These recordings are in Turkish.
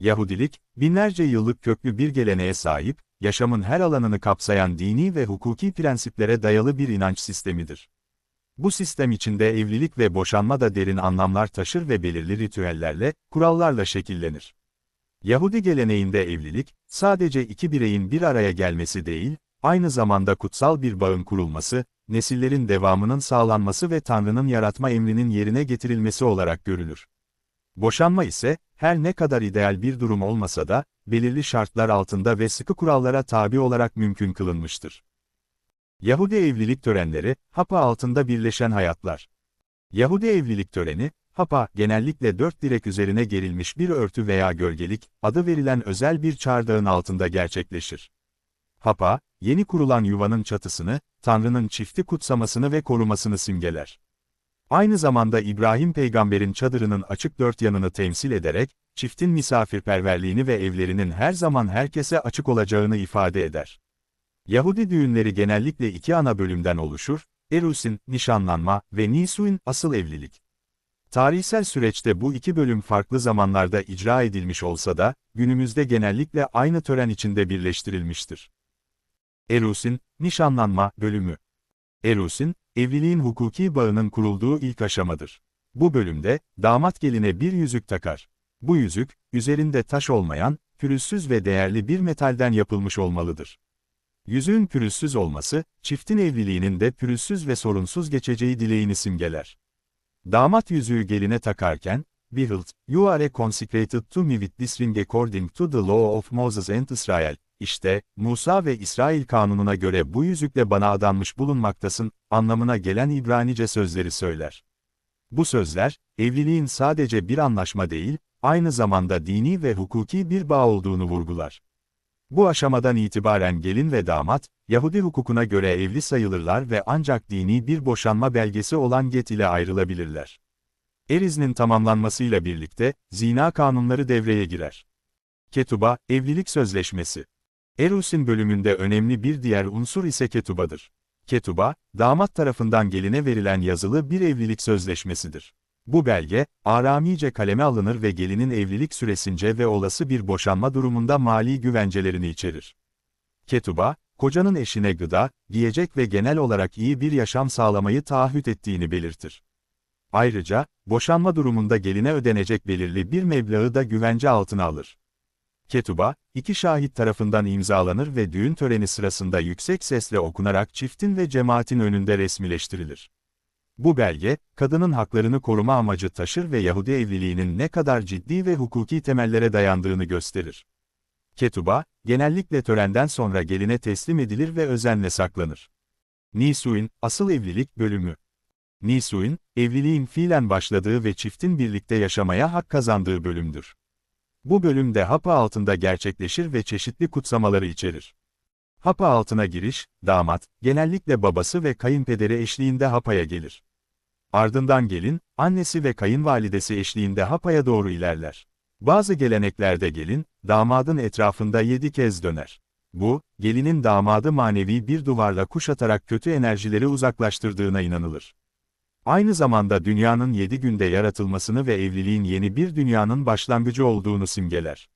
Yahudilik, binlerce yıllık köklü bir geleneğe sahip, yaşamın her alanını kapsayan dini ve hukuki prensiplere dayalı bir inanç sistemidir. Bu sistem içinde evlilik ve boşanma da derin anlamlar taşır ve belirli ritüellerle, kurallarla şekillenir. Yahudi geleneğinde evlilik, sadece iki bireyin bir araya gelmesi değil, aynı zamanda kutsal bir bağın kurulması, nesillerin devamının sağlanması ve Tanrı'nın yaratma emrinin yerine getirilmesi olarak görülür. Boşanma ise, her ne kadar ideal bir durum olmasa da, belirli şartlar altında ve sıkı kurallara tabi olarak mümkün kılınmıştır. Yahudi evlilik törenleri, hapa altında birleşen hayatlar. Yahudi evlilik töreni, hapa, genellikle dört direk üzerine gerilmiş bir örtü veya gölgelik, adı verilen özel bir çardağın altında gerçekleşir. Hapa, yeni kurulan yuvanın çatısını, Tanrı'nın çifti kutsamasını ve korumasını simgeler. Aynı zamanda İbrahim peygamberin çadırının açık dört yanını temsil ederek, çiftin misafirperverliğini ve evlerinin her zaman herkese açık olacağını ifade eder. Yahudi düğünleri genellikle iki ana bölümden oluşur, Erusin, nişanlanma ve Nisuin, asıl evlilik. Tarihsel süreçte bu iki bölüm farklı zamanlarda icra edilmiş olsa da, günümüzde genellikle aynı tören içinde birleştirilmiştir. Erusin, nişanlanma bölümü. Erusin, evliliğin hukuki bağının kurulduğu ilk aşamadır. Bu bölümde, damat geline bir yüzük takar. Bu yüzük, üzerinde taş olmayan, pürüzsüz ve değerli bir metalden yapılmış olmalıdır. Yüzüğün pürüzsüz olması, çiftin evliliğinin de pürüzsüz ve sorunsuz geçeceği dileğini simgeler. Damat yüzüğü geline takarken, Behold, you are consecrated to me with this ring according to the law of Moses and Israel. İşte, Musa ve İsrail kanununa göre bu yüzükle bana adanmış bulunmaktasın, anlamına gelen İbranice sözleri söyler. Bu sözler, evliliğin sadece bir anlaşma değil, aynı zamanda dini ve hukuki bir bağ olduğunu vurgular. Bu aşamadan itibaren gelin ve damat, Yahudi hukukuna göre evli sayılırlar ve ancak dini bir boşanma belgesi olan get ile ayrılabilirler. Eriznin tamamlanmasıyla birlikte, zina kanunları devreye girer. Ketuba, evlilik sözleşmesi. Erus'in bölümünde önemli bir diğer unsur ise ketubadır. Ketuba, damat tarafından geline verilen yazılı bir evlilik sözleşmesidir. Bu belge, Aramice kaleme alınır ve gelinin evlilik süresince ve olası bir boşanma durumunda mali güvencelerini içerir. Ketuba, kocanın eşine gıda, giyecek ve genel olarak iyi bir yaşam sağlamayı taahhüt ettiğini belirtir. Ayrıca, boşanma durumunda geline ödenecek belirli bir meblağı da güvence altına alır. Ketuba, iki şahit tarafından imzalanır ve düğün töreni sırasında yüksek sesle okunarak çiftin ve cemaatin önünde resmileştirilir. Bu belge, kadının haklarını koruma amacı taşır ve Yahudi evliliğinin ne kadar ciddi ve hukuki temellere dayandığını gösterir. Ketuba, genellikle törenden sonra geline teslim edilir ve özenle saklanır. Nisuin, asıl evlilik bölümü. Nisuin, evliliğin fiilen başladığı ve çiftin birlikte yaşamaya hak kazandığı bölümdür. Bu bölümde hapa altında gerçekleşir ve çeşitli kutsamaları içerir. Hapa altına giriş, damat, genellikle babası ve kayınpederi eşliğinde hapaya gelir. Ardından gelin, annesi ve kayınvalidesi eşliğinde hapaya doğru ilerler. Bazı geleneklerde gelin, damadın etrafında yedi kez döner. Bu, gelinin damadı manevi bir duvarla kuşatarak kötü enerjileri uzaklaştırdığına inanılır. Aynı zamanda dünyanın yedi günde yaratılmasını ve evliliğin yeni bir dünyanın başlangıcı olduğunu simgeler.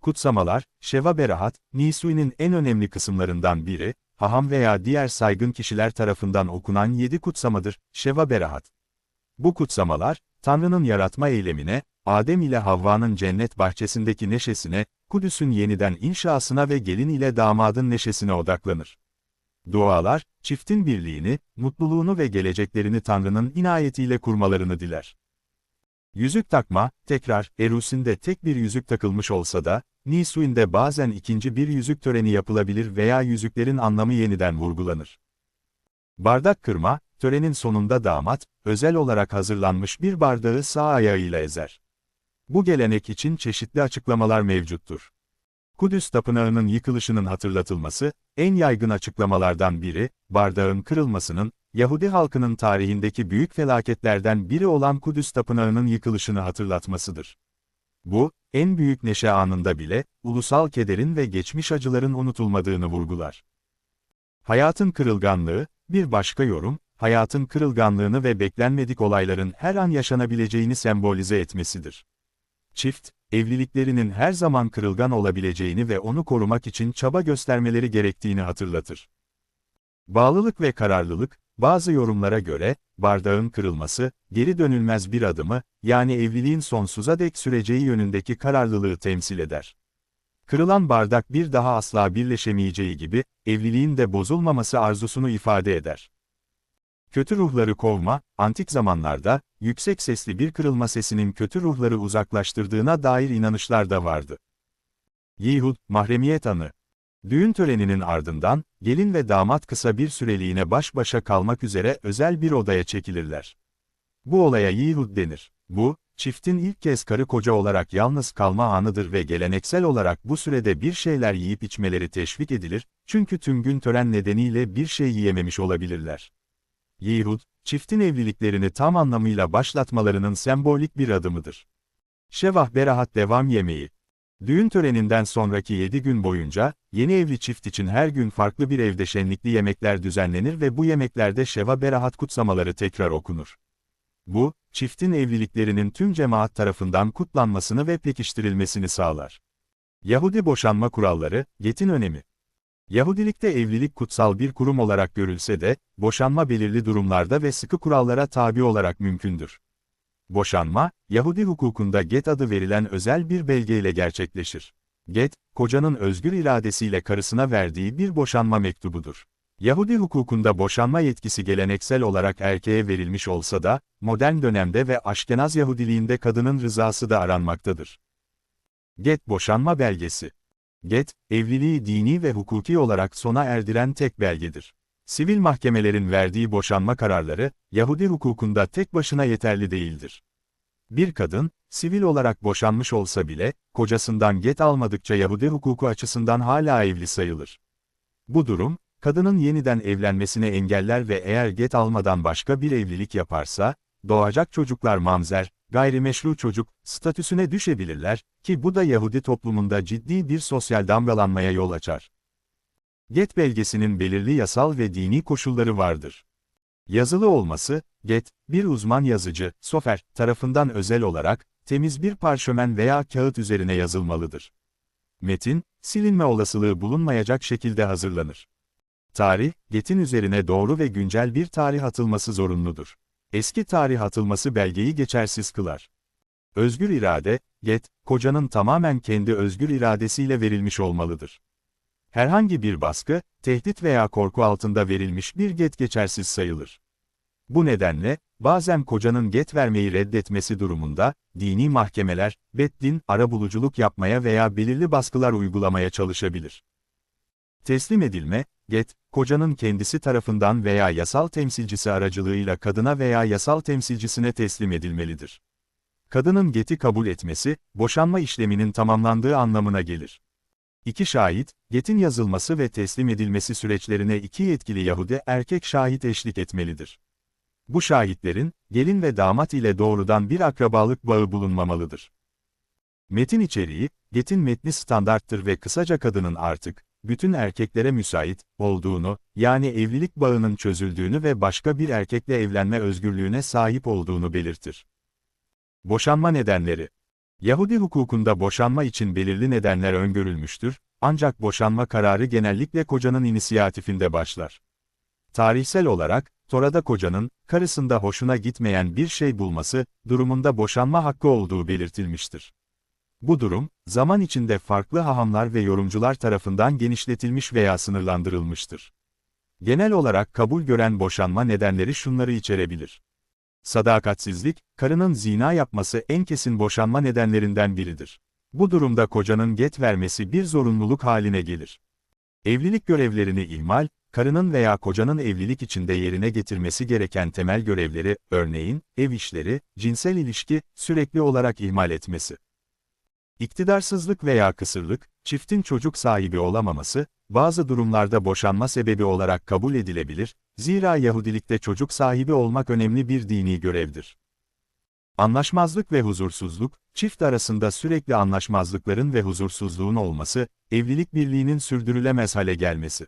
Kutsamalar, Şeva Berahat, Nisui'nin en önemli kısımlarından biri, haham veya diğer saygın kişiler tarafından okunan yedi kutsamadır, Şeva Berahat. Bu kutsamalar, Tanrı'nın yaratma eylemine, Adem ile Havva'nın cennet bahçesindeki neşesine, Kudüs'ün yeniden inşasına ve gelin ile damadın neşesine odaklanır. Dualar, çiftin birliğini, mutluluğunu ve geleceklerini Tanrı'nın inayetiyle kurmalarını diler. Yüzük takma, tekrar, Erusin'de tek bir yüzük takılmış olsa da, Nisuin'de bazen ikinci bir yüzük töreni yapılabilir veya yüzüklerin anlamı yeniden vurgulanır. Bardak kırma, törenin sonunda damat, özel olarak hazırlanmış bir bardağı sağ ayağıyla ezer. Bu gelenek için çeşitli açıklamalar mevcuttur. Kudüs Tapınağı'nın yıkılışının hatırlatılması, en yaygın açıklamalardan biri, bardağın kırılmasının, Yahudi halkının tarihindeki büyük felaketlerden biri olan Kudüs Tapınağı'nın yıkılışını hatırlatmasıdır. Bu, en büyük neşe anında bile, ulusal kederin ve geçmiş acıların unutulmadığını vurgular. Hayatın kırılganlığı, bir başka yorum, hayatın kırılganlığını ve beklenmedik olayların her an yaşanabileceğini sembolize etmesidir. Çift, evliliklerinin her zaman kırılgan olabileceğini ve onu korumak için çaba göstermeleri gerektiğini hatırlatır. Bağlılık ve kararlılık, bazı yorumlara göre, bardağın kırılması, geri dönülmez bir adımı, yani evliliğin sonsuza dek süreceği yönündeki kararlılığı temsil eder. Kırılan bardak bir daha asla birleşemeyeceği gibi, evliliğin de bozulmaması arzusunu ifade eder. Kötü ruhları kovma, antik zamanlarda, yüksek sesli bir kırılma sesinin kötü ruhları uzaklaştırdığına dair inanışlar da vardı. Yehud, mahremiyet anı. Düğün töreninin ardından, gelin ve damat kısa bir süreliğine baş başa kalmak üzere özel bir odaya çekilirler. Bu olaya Yehud denir. Bu, çiftin ilk kez karı koca olarak yalnız kalma anıdır ve geleneksel olarak bu sürede bir şeyler yiyip içmeleri teşvik edilir, çünkü tüm gün tören nedeniyle bir şey yiyememiş olabilirler. Yehud, çiftin evliliklerini tam anlamıyla başlatmalarının sembolik bir adımıdır. Şevah Berahat devam yemeği. Düğün töreninden sonraki 7 gün boyunca, yeni evli çift için her gün farklı bir evde şenlikli yemekler düzenlenir ve bu yemeklerde Şeva Berahat kutsamaları tekrar okunur. Bu, çiftin evliliklerinin tüm cemaat tarafından kutlanmasını ve pekiştirilmesini sağlar. Yahudi boşanma kuralları, Get'in önemi. Yahudilikte evlilik kutsal bir kurum olarak görülse de, boşanma belirli durumlarda ve sıkı kurallara tabi olarak mümkündür. Boşanma, Yahudi hukukunda get adı verilen özel bir belgeyle gerçekleşir. Get, kocanın özgür iradesiyle karısına verdiği bir boşanma mektubudur. Yahudi hukukunda boşanma yetkisi geleneksel olarak erkeğe verilmiş olsa da, modern dönemde ve Aşkenaz Yahudiliğinde kadının rızası da aranmaktadır. Get boşanma belgesi. Get, evliliği dini ve hukuki olarak sona erdiren tek belgedir. Sivil mahkemelerin verdiği boşanma kararları, Yahudi hukukunda tek başına yeterli değildir. Bir kadın, sivil olarak boşanmış olsa bile, kocasından get almadıkça Yahudi hukuku açısından hala evli sayılır. Bu durum, kadının yeniden evlenmesine engeller ve eğer get almadan başka bir evlilik yaparsa, doğacak çocuklar mamzer, gayrimeşru çocuk, statüsüne düşebilirler, ki bu da Yahudi toplumunda ciddi bir sosyal damgalanmaya yol açar. Get belgesinin belirli yasal ve dini koşulları vardır. Yazılı olması, Get, bir uzman yazıcı, sofer, tarafından özel olarak, temiz bir parşömen veya kağıt üzerine yazılmalıdır. Metin, silinme olasılığı bulunmayacak şekilde hazırlanır. Tarih, Get'in üzerine doğru ve güncel bir tarih atılması zorunludur. Eski tarih atılması belgeyi geçersiz kılar. Özgür irade, Get, kocanın tamamen kendi özgür iradesiyle verilmiş olmalıdır. Herhangi bir baskı, tehdit veya korku altında verilmiş bir get geçersiz sayılır. Bu nedenle, bazen kocanın get vermeyi reddetmesi durumunda, dini mahkemeler, beddin, arabuluculuk yapmaya veya belirli baskılar uygulamaya çalışabilir. Teslim edilme, get, kocanın kendisi tarafından veya yasal temsilcisi aracılığıyla kadına veya yasal temsilcisine teslim edilmelidir. Kadının geti kabul etmesi, boşanma işleminin tamamlandığı anlamına gelir. İki şahit, getin yazılması ve teslim edilmesi süreçlerine iki yetkili Yahudi erkek şahit eşlik etmelidir. Bu şahitlerin, gelin ve damat ile doğrudan bir akrabalık bağı bulunmamalıdır. Metin içeriği, getin metni standarttır ve kısaca kadının artık, bütün erkeklere müsait olduğunu, yani evlilik bağının çözüldüğünü ve başka bir erkekle evlenme özgürlüğüne sahip olduğunu belirtir. Boşanma nedenleri Yahudi hukukunda boşanma için belirli nedenler öngörülmüştür, ancak boşanma kararı genellikle kocanın inisiyatifinde başlar. Tarihsel olarak, Tora'da kocanın, karısında hoşuna gitmeyen bir şey bulması, durumunda boşanma hakkı olduğu belirtilmiştir. Bu durum, zaman içinde farklı hahamlar ve yorumcular tarafından genişletilmiş veya sınırlandırılmıştır. Genel olarak kabul gören boşanma nedenleri şunları içerebilir. Sadakatsizlik, karının zina yapması en kesin boşanma nedenlerinden biridir. Bu durumda kocanın get vermesi bir zorunluluk haline gelir. Evlilik görevlerini ihmal, karının veya kocanın evlilik içinde yerine getirmesi gereken temel görevleri, örneğin, ev işleri, cinsel ilişki, sürekli olarak ihmal etmesi. İktidarsızlık veya kısırlık, çiftin çocuk sahibi olamaması, bazı durumlarda boşanma sebebi olarak kabul edilebilir, zira Yahudilikte çocuk sahibi olmak önemli bir dini görevdir. Anlaşmazlık ve huzursuzluk, çift arasında sürekli anlaşmazlıkların ve huzursuzluğun olması, evlilik birliğinin sürdürülemez hale gelmesi.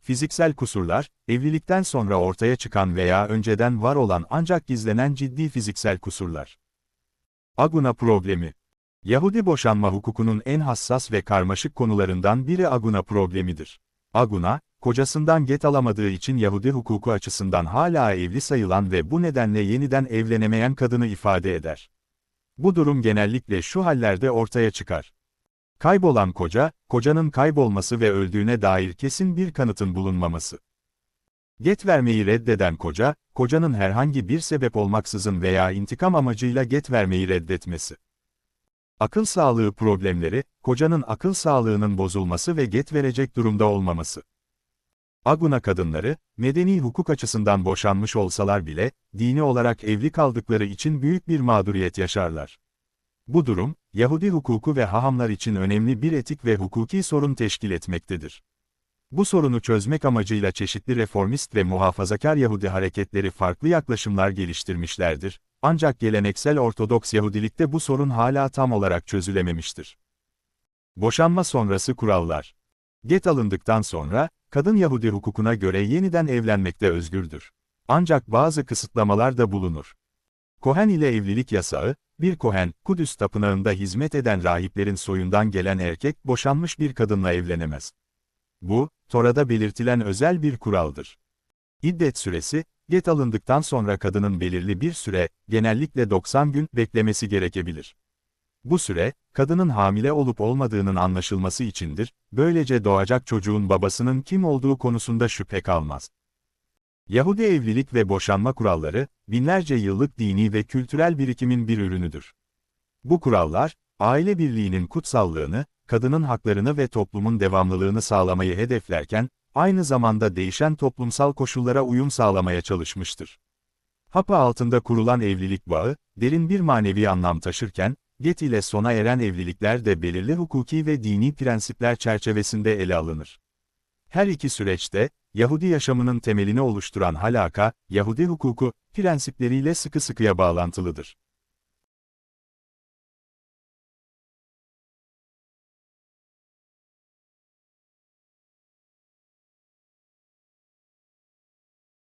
Fiziksel kusurlar, evlilikten sonra ortaya çıkan veya önceden var olan ancak gizlenen ciddi fiziksel kusurlar. Aguna problemi Yahudi boşanma hukukunun en hassas ve karmaşık konularından biri aguna problemidir. Aguna, kocasından get alamadığı için Yahudi hukuku açısından hala evli sayılan ve bu nedenle yeniden evlenemeyen kadını ifade eder. Bu durum genellikle şu hallerde ortaya çıkar. Kaybolan koca, kocanın kaybolması ve öldüğüne dair kesin bir kanıtın bulunmaması. Get vermeyi reddeden koca, kocanın herhangi bir sebep olmaksızın veya intikam amacıyla get vermeyi reddetmesi. Akıl sağlığı problemleri, kocanın akıl sağlığının bozulması ve get verecek durumda olmaması. Aguna kadınları, medeni hukuk açısından boşanmış olsalar bile, dini olarak evli kaldıkları için büyük bir mağduriyet yaşarlar. Bu durum, Yahudi hukuku ve hahamlar için önemli bir etik ve hukuki sorun teşkil etmektedir. Bu sorunu çözmek amacıyla çeşitli reformist ve muhafazakar Yahudi hareketleri farklı yaklaşımlar geliştirmişlerdir, ancak geleneksel Ortodoks Yahudilikte bu sorun hala tam olarak çözülememiştir. Boşanma sonrası kurallar Get alındıktan sonra, kadın Yahudi hukukuna göre yeniden evlenmekte özgürdür. Ancak bazı kısıtlamalar da bulunur. Kohen ile evlilik yasağı, bir Kohen, Kudüs tapınağında hizmet eden rahiplerin soyundan gelen erkek boşanmış bir kadınla evlenemez. Bu, Tora'da belirtilen özel bir kuraldır. İddet süresi, get alındıktan sonra kadının belirli bir süre, genellikle 90 gün beklemesi gerekebilir. Bu süre, kadının hamile olup olmadığının anlaşılması içindir, böylece doğacak çocuğun babasının kim olduğu konusunda şüphe kalmaz. Yahudi evlilik ve boşanma kuralları, binlerce yıllık dini ve kültürel birikimin bir ürünüdür. Bu kurallar, aile birliğinin kutsallığını, kadının haklarını ve toplumun devamlılığını sağlamayı hedeflerken, aynı zamanda değişen toplumsal koşullara uyum sağlamaya çalışmıştır. Hapa altında kurulan evlilik bağı, derin bir manevi anlam taşırken, get ile sona eren evlilikler de belirli hukuki ve dini prensipler çerçevesinde ele alınır. Her iki süreçte, Yahudi yaşamının temelini oluşturan halaka, Yahudi hukuku, prensipleriyle sıkı sıkıya bağlantılıdır.